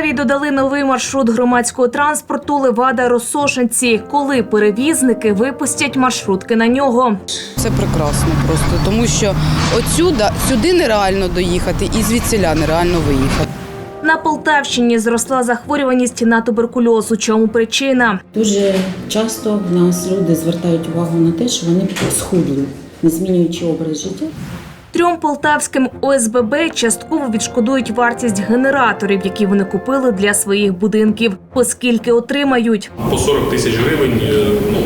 Полтаві додали новий маршрут громадського транспорту Левада Росошинці, коли перевізники випустять маршрутки на нього. Це прекрасно просто, тому що отсюда сюди нереально доїхати і звідсіля нереально виїхати. На Полтавщині зросла захворюваність на туберкульоз. У чому причина? Дуже часто в нас люди звертають увагу на те, що вони схудли, не змінюючи образ життя. Трьом полтавським ОСББ частково відшкодують вартість генераторів, які вони купили для своїх будинків, оскільки отримають. по 40 тисяч гривень е, ну,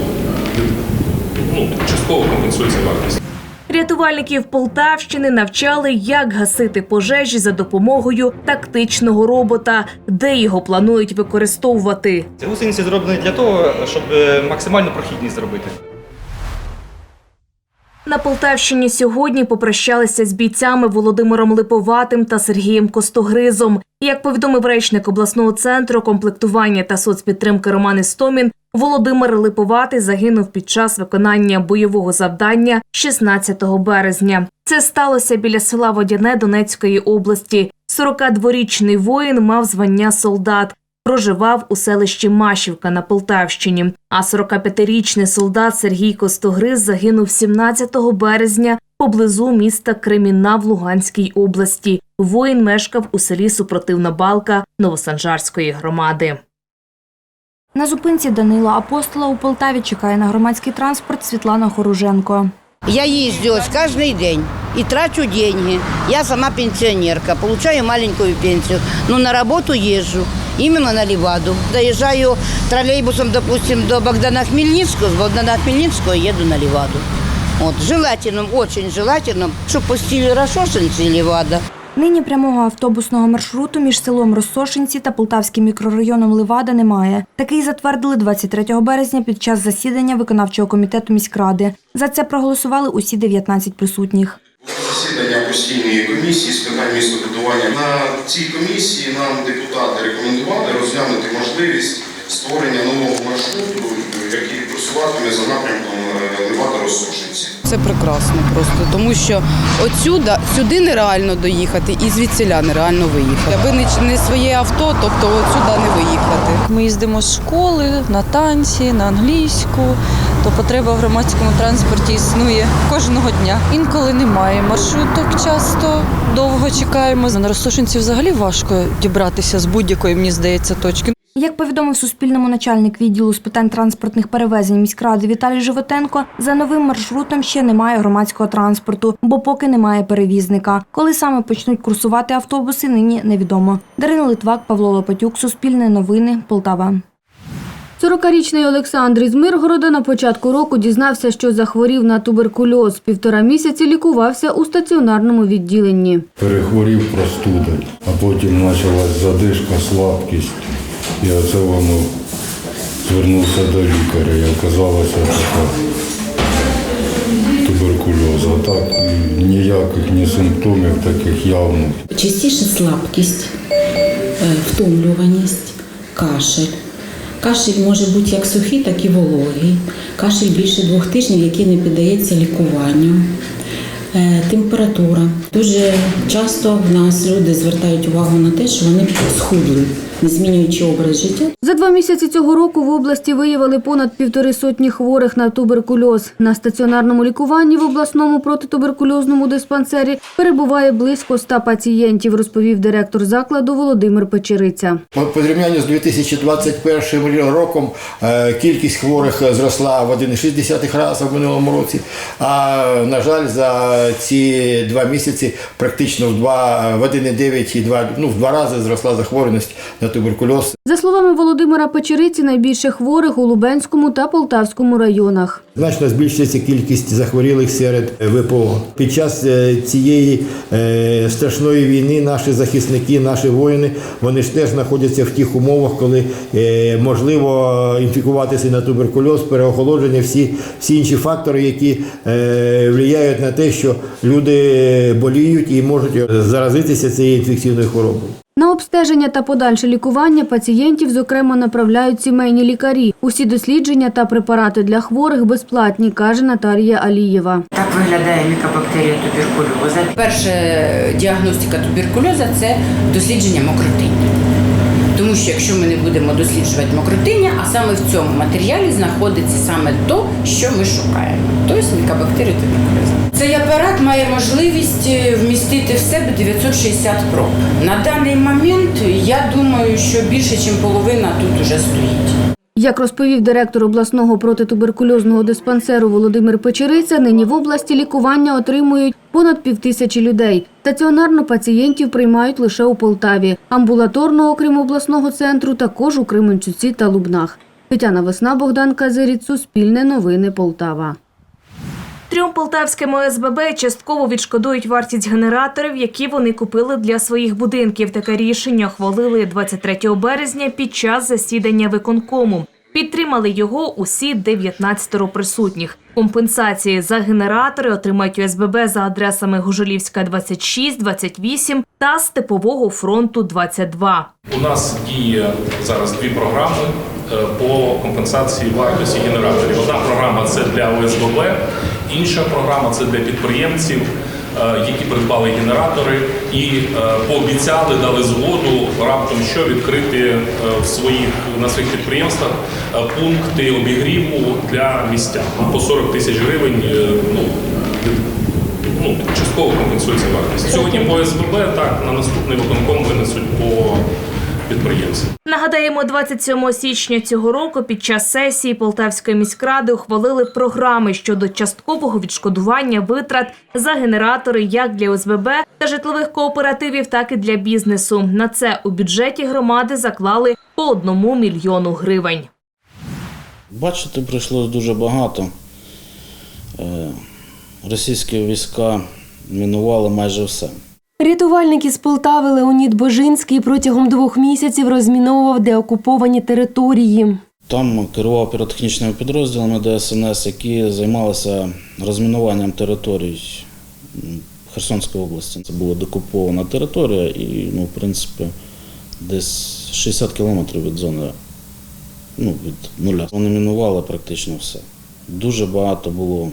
ну, частково компенсується вартість. Рятувальників Полтавщини навчали, як гасити пожежі за допомогою тактичного робота, де його планують використовувати. Ці гусениці зроблені для того, щоб е, максимальну прохідність зробити. На Полтавщині сьогодні попрощалися з бійцями Володимиром Липоватим та Сергієм Костогризом. Як повідомив речник обласного центру комплектування та соцпідтримки Роман Істомін, Володимир Липоватий загинув під час виконання бойового завдання 16 березня. Це сталося біля села Водяне Донецької області. 42-річний воїн мав звання солдат. Проживав у селищі Машівка на Полтавщині. А 45-річний солдат Сергій Костогриз загинув 17 березня поблизу міста Кремінна в Луганській області. Воїн мешкав у селі Супротивна Балка Новосанжарської громади. На зупинці Данила Апостола у Полтаві чекає на громадський транспорт Світлана Хоруженко. Я езжу здесь каждый день и трачу деньги. Я сама пенсионерка, получаю маленькую пенсию, но на работу езжу именно на Леваду. Доезжаю троллейбусом, допустим, до Богдана Хмельницкого, с Богдана Хмельницкого еду на Леваду. Вот, желательно, очень желательно, чтобы пустили Рашошинцы и Левада. Нині прямого автобусного маршруту між селом Розсошинці та полтавським мікрорайоном Левада немає. Такий затвердили 23 березня під час засідання виконавчого комітету міськради. За це проголосували усі 19 присутніх. Засідання постійної комісії з питань містобудування. На цій комісії нам депутати рекомендували розглянути можливість створення нового маршруту, який просуватиме за напрямком е, Левада Росошинці. Це прекрасно просто, тому що отсюда сюди нереально доїхати і звідсіля нереально виїхати. Аби не, не своє авто, тобто отсюда не виїхати. Ми їздимо з школи на танці, на англійську, то потреба в громадському транспорті існує кожного дня. Інколи немає маршруток, часто довго чекаємо. На Ростошинці взагалі важко дібратися з будь-якої, мені здається, точки. Як повідомив Суспільному начальник відділу з питань транспортних перевезень міськради Віталій Животенко, за новим маршрутом ще немає громадського транспорту, бо поки немає перевізника. Коли саме почнуть курсувати автобуси, нині невідомо. Дарина Литвак, Павло Лопатюк, Суспільне новини, Полтава. 40-річний Олександр із Миргорода на початку року дізнався, що захворів на туберкульоз. Півтора місяці лікувався у стаціонарному відділенні. перехворів простудою, а потім почалась задишка, слабкість. І оце воно звернувся до лікаря і оказалося така туберкульоз. А так ніяких ні симптомів таких явних. Частіше слабкість, е, втомлюваність, кашель. Кашель може бути як сухий, так і вологий. Кашель більше двох тижнів, який не піддається лікуванню. Е, Температура. Дуже часто в нас люди звертають увагу на те, що вони схудли, змінюючи образ життя. За два місяці цього року в області виявили понад півтори сотні хворих на туберкульоз. На стаціонарному лікуванні в обласному протитуберкульозному диспансері перебуває близько ста пацієнтів, розповів директор закладу Володимир Печериця. По порівнянню з 2021 роком е, кількість хворих зросла в 1,6 рази в минулому році. А на жаль, за ці два місяці практично в два в 1,9 і 2, ну, в два рази зросла захворюваність на туберкульоз. За словами Володимира Печериці, найбільше хворих у Лубенському та Полтавському районах. Значно збільшується кількість захворілих серед ВПО. Під час е, цієї е, страшної війни наші захисники, наші воїни, вони ж теж знаходяться в тих умовах, коли е, можливо інфікуватися на туберкульоз, переохолодження, всі, всі інші фактори, які впливають на те, що люди боліють і можуть заразитися цією інфекційною хворобою. На обстеження та подальше лікування пацієнтів, зокрема, направляють сімейні лікарі. Усі дослідження та препарати для хворих безплатні, каже Наталія Алієва. Так виглядає мікобактерія туберкульоза. Перша діагностика туберкульоза це дослідження мокротиння. Що якщо ми не будемо досліджувати мокротиння, а саме в цьому матеріалі знаходиться саме то, що ми шукаємо, тобто мікобактерію мікоризм. Цей апарат має можливість е, вмістити в себе 960 проб. На даний момент я думаю, що більше, ніж половина тут уже стоїть. Як розповів директор обласного протитуберкульозного диспансеру Володимир Печериця, нині в області лікування отримують понад півтисячі людей. Стаціонарно пацієнтів приймають лише у Полтаві. Амбулаторно, окрім обласного центру, також у Кременчуці та Лубнах. Тетяна Весна, Богдан Казиріць, Суспільне новини Полтава. Трьом полтавським ОСББ частково відшкодують вартість генераторів, які вони купили для своїх будинків. Таке рішення ухвалили 23 березня під час засідання виконкому. Підтримали його усі 19 присутніх. Компенсації за генератори отримають ОСББ за адресами Гужелівська 26, 28 та Степового фронту 22. У нас діє зараз дві програми е, по компенсації вартості генераторів. Одна програма це для ОСББ, інша програма це для підприємців, е, які придбали генератори і е, пообіцяли, дали згоду раптом що відкрити е, в своїх на своїх підприємствах пункти обігріву для містян по 40 тисяч гривень. Ну ну, частково компенсується вартість. Сьогодні по СББ так на наступний виконком винесуть по підприємцям. Нагадаємо, 27 січня цього року під час сесії Полтавської міськради ухвалили програми щодо часткового відшкодування витрат за генератори як для ОСББ та житлових кооперативів, так і для бізнесу. На це у бюджеті громади заклали по одному мільйону гривень. Бачити прийшлось дуже багато. Е, Російські війська мінували майже все. Рятувальник із Полтави Леонід Божинський протягом двох місяців розміновував деокуповані території. Там керував піротехнічними підрозділами ДСНС, які займалися розмінуванням територій Херсонської області. Це була докупована територія і, ну, в принципі, десь 60 кілометрів від зони ну, від нуля. Вони мінували практично все. Дуже багато було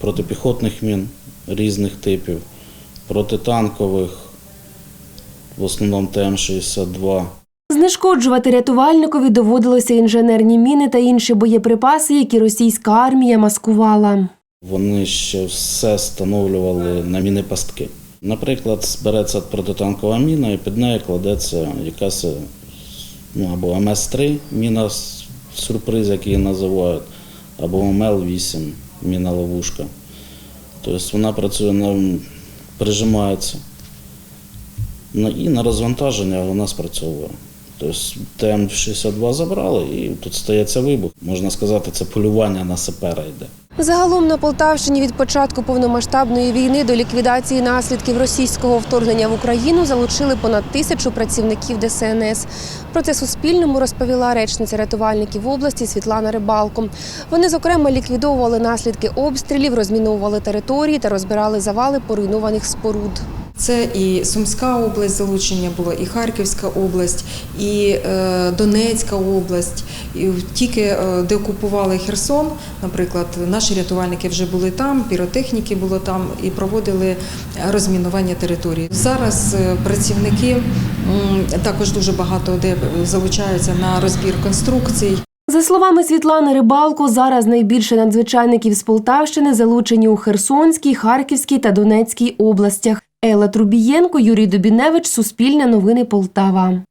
протипіхотних мін різних типів, протитанкових, в основному ТМ-62. Знешкоджувати рятувальникові доводилося інженерні міни та інші боєприпаси, які російська армія маскувала. Вони ще все встановлювали на міни пастки. Наприклад, береться протитанкова міна і під нею кладеться якась ну, або МС-3 міна сюрприз, як її називають, або МЛ-8 міна ловушка. Тобто вона працює на прижимається. Ну, і на розвантаження вона спрацьовує. Тобто ТМ-62 забрали і тут стається вибух. Можна сказати, це полювання на сапера йде. Загалом на Полтавщині від початку повномасштабної війни до ліквідації наслідків російського вторгнення в Україну залучили понад тисячу працівників ДСНС. Про це Суспільному розповіла речниця рятувальників області Світлана Рибалко. Вони, зокрема, ліквідовували наслідки обстрілів, розміновували території та розбирали завали поруйнованих споруд. Це і Сумська область залучення було, і Харківська область, і е, Донецька область. І тільки е, де окупували Херсон, наприклад, наші рятувальники вже були там, піротехніки було там і проводили розмінування території. Зараз е, працівники також дуже багато де залучаються на розбір конструкцій. За словами Світлани Рибалко, зараз найбільше надзвичайників з Полтавщини залучені у Херсонській, Харківській та Донецькій областях. Елла Трубієнко, Юрій Добіневич, Суспільне новини Полтава.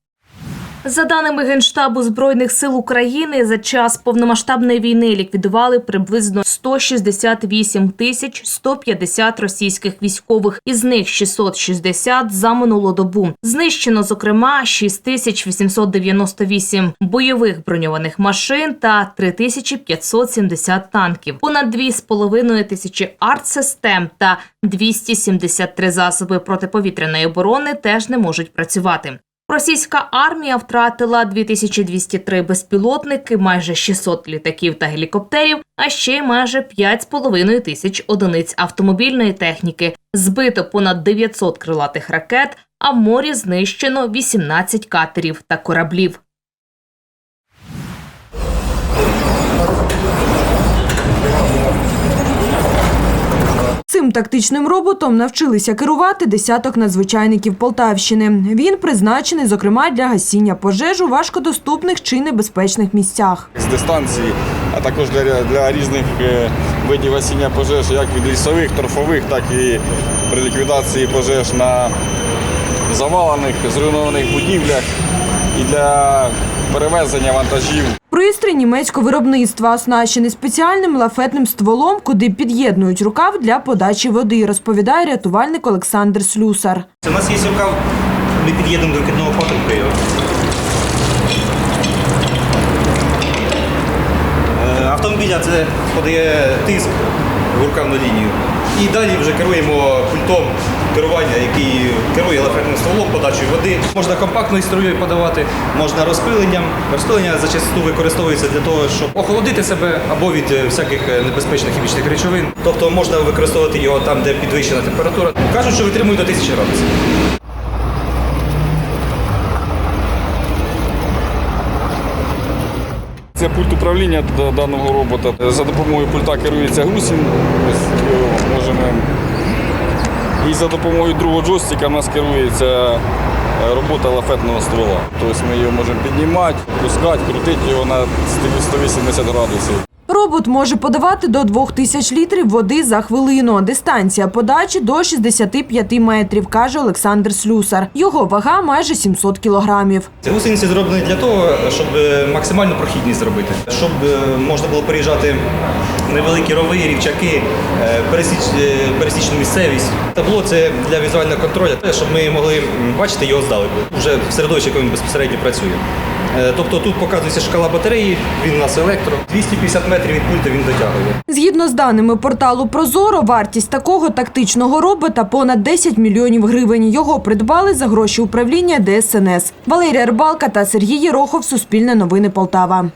За даними Генштабу Збройних сил України, за час повномасштабної війни ліквідували приблизно 168 тисяч 150 російських військових, із них 660 за минулу добу. Знищено, зокрема, 6898 бойових броньованих машин та 3570 танків, понад 2,5 тисячі артсистем та 273 засоби протиповітряної оборони теж не можуть працювати. Російська армія втратила 2203 безпілотники, майже 600 літаків та гелікоптерів, а ще й майже 5,5 тисяч одиниць автомобільної техніки. Збито понад 900 крилатих ракет, а в морі знищено 18 катерів та кораблів. Цим тактичним роботом навчилися керувати десяток надзвичайників Полтавщини. Він призначений, зокрема, для гасіння пожеж у важкодоступних чи небезпечних місцях. з дистанції, а також для, для різних е, видів гасіння пожеж, як від лісових, торфових, так і при ліквідації пожеж на завалених, зруйнованих будівлях і для перевезення вантажів. Пристрій німецького виробництва оснащений спеціальним лафетним стволом, куди під'єднують рукав для подачі води, розповідає рятувальник Олександр Слюсар. У нас є рукав, ми під'єднуємо до викидного патрубка його. Е, Автомобіля це подає тиск в рукавну лінію. І далі вже керуємо пультом керування, який керує лафетним стволом, подачею води. Можна компактною струєю подавати, можна розпиленням. Розпилення зачасту використовується для того, щоб охолодити себе або від е, всяких е, небезпечних хімічних речовин. Тобто можна використовувати його там, де підвищена температура. Кажуть, що витримує до 1000 градусів. Це пульт управління даного робота. За допомогою пульта керується гусінь. Можемо. І за допомогою другого джойстика у нас керується е, робота лафетного ствола. Тобто ми його можемо піднімати, пускати, крутити його на 180 градусів. Робот може подавати до 2000 літрів води за хвилину. Дистанція подачі до 65 метрів, каже Олександр Слюсар. Його вага майже 700 кілограмів. Ці гусениці зроблені для того, щоб е, максимальну прохідність зробити, щоб е, можна було переїжджати невеликі рови, рівчаки, е, пересіч, пересічну місцевість. Табло це для візуального контролю, щоб ми могли бачити його здалеку, вже в середовищі, якому він безпосередньо працює. Е, Тобто тут показується шкала батареї, він у нас електро, 250 метрів від пульта він дотягує. Згідно з даними порталу Прозоро, вартість такого тактичного робота понад 10 мільйонів гривень. Його придбали за гроші управління ДСНС. Валерія Рибалка та Сергій Єрохов. Суспільне новини Полтава.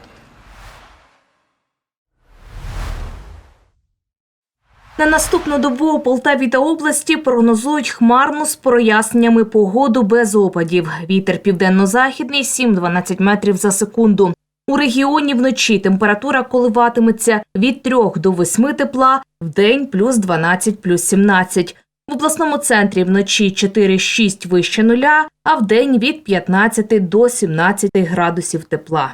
На наступну добу у Полтаві та області прогнозують хмарну з проясненнями погоду без опадів. Вітер південно-західний 7-12 метрів за секунду. У регіоні вночі температура коливатиметься від 3 до 8 тепла, вдень плюс 12, плюс 17. В обласному центрі вночі 4-6 вище нуля, а вдень від 15 до 17 градусів тепла.